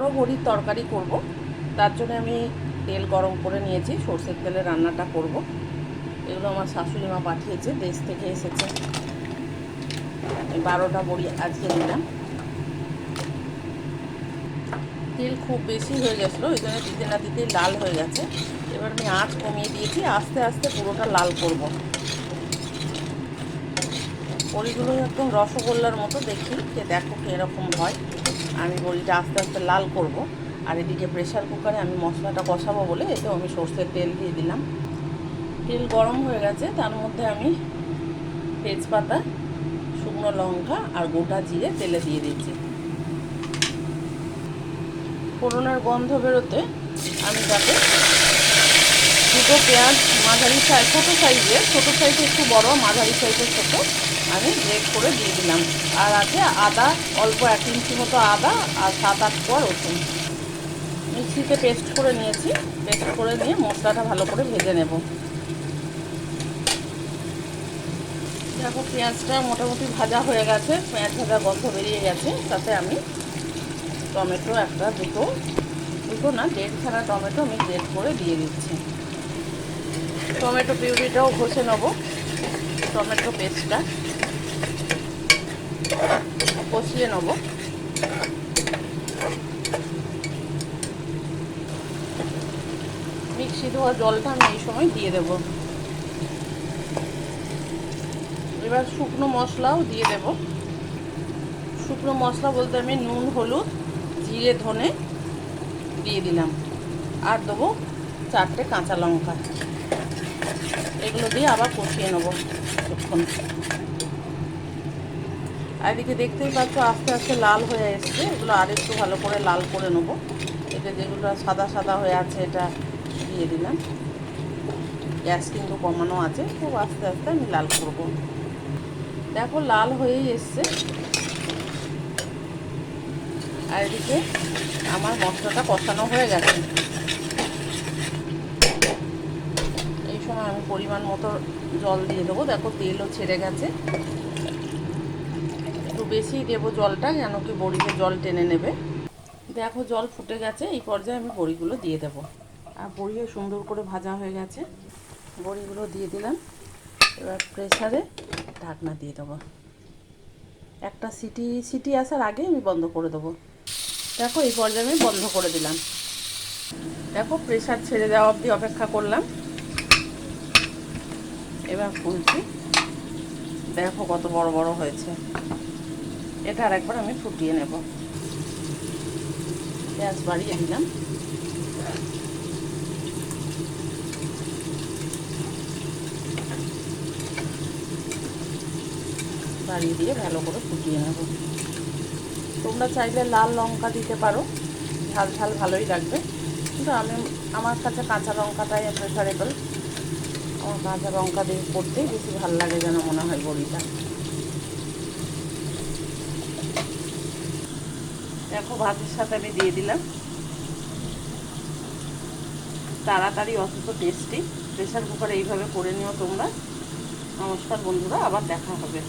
বড় বড়ির তরকারি করব। তার জন্য আমি তেল গরম করে নিয়েছি, সর্ষের তেলে রান্নাটা করব। এগুলো আমার শাশুড়ি মা পাঠিয়েছে, দেশ থেকে এসেছে। বারোটা বড়ি আজকে দিলাম। তেল খুব বেশি হয়ে গেছিল, ওই জন্য দিতে না দিতেই লাল হয়ে গেছে। এবার আমি আঁচ কমিয়ে দিয়েছি, আস্তে আস্তে পুরোটা লাল করব। বড়িগুলো একদম রসগোল্লার মতো দেখি যে দেখো কীরকম হয়। আমি বড়িটা আস্তে আস্তে লাল করব। আর এদিকে প্রেশার কুকারে আমি মশলাটা কষাবো বলে এতেও আমি সর্ষের তেল দিয়ে দিলাম। তেল গরম হয়ে গেছে, তার মধ্যে আমি তেজপাতা, শুকনো লঙ্কা আর গোটা জিরে তেলে দিয়ে দিচ্ছি। ফোড়নের গন্ধ বেরোতে আমি তাতে দুটো পেঁয়াজ মাঝারি সাইজ ছোটো সাইজের ছোটো সাইজে একটু বড়, মাঝারি সাইজের ছোটো আমি গ্রেট করে দিয়ে দিলাম। আর আছে আদা, অল্প এক ইঞ্চি মতো আদা আর সাত আট কোয়া রসুন। মিক্সিতে পেস্ট করে নিয়েছি। পেস্ট করে নিয়ে মশলাটা ভালো করে ভেজে নেব। দেখো পেঁয়াজটা মোটামুটি ভাজা হয়ে গেছে। পেঁয়াজ ভাজা গন্ধ বেরিয়ে গেছে। তাতে আমি টমেটো একটা, দুটো দুটো না, দেড়খানা টমেটো আমি গ্রেট করে দিয়ে দিচ্ছি। টমেটো পিউরিটাও ঘষে নেব। টমেটো পেস্টটা কষিয়ে নেব মিক্সি ধোয়া জলটা আমি এই সময় দিয়ে দেব এবার শুকনো মশলাও দিয়ে দেব শুকনো মশলা বলতে আমি নুন হলুদ জিরে ধনে দিয়ে দিলাম আর দেবো চারটে কাঁচা লঙ্কা এগুলো দিয়ে আবার কষিয়ে নেব কিছুক্ষণ আর এদিকে দেখতেই পাচ্ছ, আস্তে আস্তে লাল হয়ে এসছে। এগুলো আর একটু ভালো করে লাল করে নেব। এটা যেগুলো সাদা সাদা হয়ে আছে, এটা দিয়ে দিলাম। গ্যাস কিন্তু কমানো আছে, খুব আস্তে আস্তে আমি লাল করব। দেখো, লাল হয়েই এসছে। আর এদিকে আমার মশলাটা কষানো হয়ে গেছে। এই সময় আমি পরিমাণ মতো জল দিয়ে দেবো। দেখো, তেলও ছেড়ে গেছে। একটু বেশি দেবো জলটা যেন কি বড়িতে জল টেনে নেবে। দেখো জল ফুটে গেছে, এই পর্যায়ে আমি বড়িগুলো দিয়ে দেব। আর বড়িও সুন্দর করে ভাজা হয়ে গেছে। বড়িগুলো দিয়ে দিলাম। এবার প্রেসারে ঢাকনা দিয়ে দেবো। একটা সিটি সিটি আসার আগে আমি বন্ধ করে দেবো। দেখো এই পর্যায়ে আমি বন্ধ করে দিলাম। দেখো প্রেশার ছেড়ে দেওয়া অবধি অপেক্ষা করলাম। এবার খুলছি দেখো কত বড় বড় হয়েছে। এটা আর একবার আমি ফুটিয়ে নেব। গ্যাস বাড়িয়ে দিলাম বাড়িয়ে দিয়ে ভালো করে ফুটিয়ে নেব। তোমরা চাইলে লাল লঙ্কা দিতে পারো। ঝাল ঝাল ভালোই লাগবে। কিন্তু আমি, আমার কাছে কাঁচা লঙ্কাটাই প্রেফারেবল আমার কাঁচা লঙ্কা দিয়ে করতেই বেশি ভালো লাগে যেন মনে হয় বড়িটা। দেখো, ভাতের সাথে আমি দিয়ে দিলাম। তাড়াতাড়ি অথচ টেস্টি প্রেশার কুকার এইভাবে করে নিও তোমরা। নমস্কার বন্ধুরা, আবার দেখা হবে।